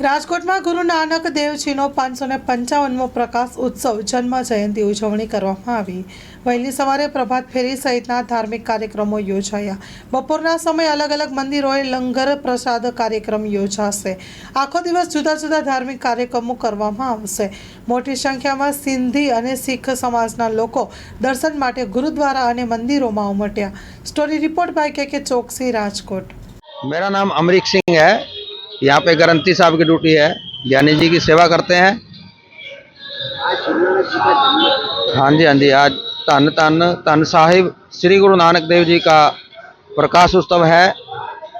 રાજકોટમાં ગુરુ નાનક દેવજીનો પાંચસો ને પંચાવનમો પ્રકાશ ઉત્સવ જન્મ જયંતિ ઉજવણી કરવામાં આવી. વહેલી સવારે પ્રભાત ફેરી સહિતના ધાર્મિક કાર્યક્રમો યોજાયા. બપોરના સમયે અલગ અલગ મંદિરોએ લંગર પ્રસાદ કાર્યક્રમ યોજાશે. આખો દિવસ જુદા જુદા ધાર્મિક કાર્યક્રમો કરવામાં આવશે. મોટી સંખ્યામાં સિંધી અને શીખ સમાજના લોકો દર્શન માટે ગુરુદ્વારા અને મંદિરોમાં ઉમટ્યા. સ્ટોરી રિપોર્ટ બાય કે કે ચોકસી રાજકોટ. મેરા નામ અમરીક સિંહ હૈ. यहाँ पे ग्रंथी साहब की ड्यूटी है, ज्ञानी जी की सेवा करते हैं। हाँ जी हाँ जी, आज धन धन धन साहिब, श्री गुरु नानक देव जी का प्रकाश उत्सव है।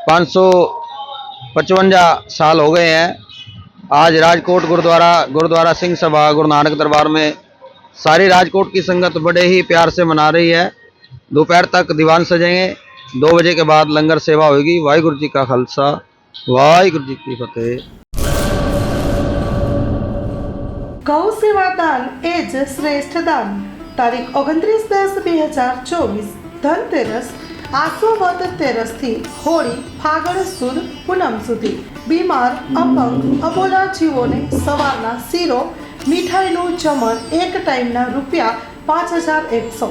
पाँच सौ पचवंजा साल हो गए हैं। आज राजकोट गुरुद्वारा गुरुद्वारा सिंह सभा, गुरु नानक दरबार में सारी राजकोट की संगत बड़े ही प्यार से मना रही है। दोपहर तक दीवान सजेंगे, दो बजे के बाद लंगर सेवा होगी। वाहिगुरु जी का खालसा। ਵਾਹਿਗੁਰੂ ਜੀ ਕੀ ਫਤਿਹ। ગૌ સેવા દાન એ જ શ્રેષ્ઠ દાન તારીખ ઓગણત્રીસ દસ બે હજાર ચોવીસ ધનતેરસ આસો વદ તેરસથી હોળી ફાગણ સુદ પૂનમ સુધી બીમાર અપંગ અબોલા જીવોને સવારના શીરો મીઠાઈનું જમણ એક ટાઈમના રૂપિયા પાંચ હજાર એકસો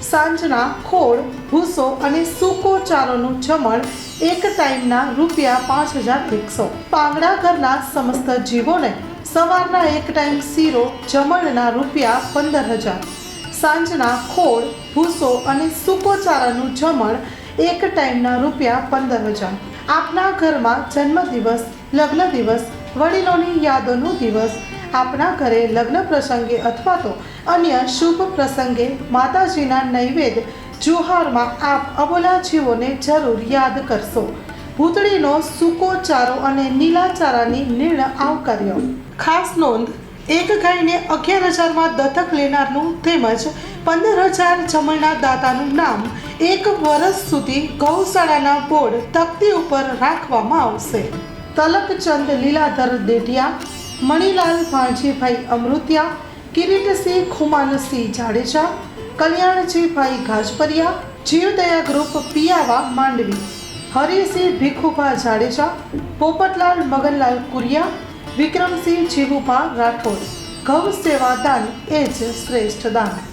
સાંજના ખોળ, ભૂસો અને સૂકો ચારોનું જમણ એક ટાઈમના રૂપિયા પાંચ હજાર એકસો. પાંગડા ઘરના સમસ્ત જીવોને સવારના એક ટાઈમ શીરો, જમણના રૂપિયા પંદર હજાર. સાંજના ખોળ, ભૂસો અને સૂકો ચારાનું જમણ એક ટાઈમના રૂપિયા પંદર હજાર. આપના ઘરમાં જન્મદિવસ લગ્ન દિવસ વડીલોની યાદોનું દિવસ આપના ઘરે લગ્ન પ્રસંગે અથવા તો અન્ય શુભ પ્રસંગે માતાજીના નૈવેદ્ય જુહારમાં આપ અબોલા જીવોને જરૂર યાદ કરશો. ભૂતળીનો સૂકો ચારો અને નીલા ચારાની નિર્ણ આવકાર્યો. ખાસ નોંધ, એક ગાયને અગિયાર હજારમાં દત્તક લેનારનું તેમજ પંદર હજાર જમણના દાતાનું નામ એક વર્ષ સુધી ગૌશાળાના બોર્ડ તકતી ઉપર રાખવામાં આવશે. તલકચંદ લીલાધર દેઢિયા મણિલાલ ભાણજીભાઈ અમૃતિયા, કિરીટસિંહ ખુમાનસિંહ જાડેજા, કલ્યાણજીભાઈ ગાજપરિયા, જીવદયા ગ્રુપ પિયાવા માંડવી, હરિસિંહ ભીખુભા જાડેજા, પોપટલાલ મગનલાલ કુરિયા, વિક્રમસિંહ જીવુભા રાઠોડ. ગૌ સેવા દાન એ જ શ્રેષ્ઠ દાન.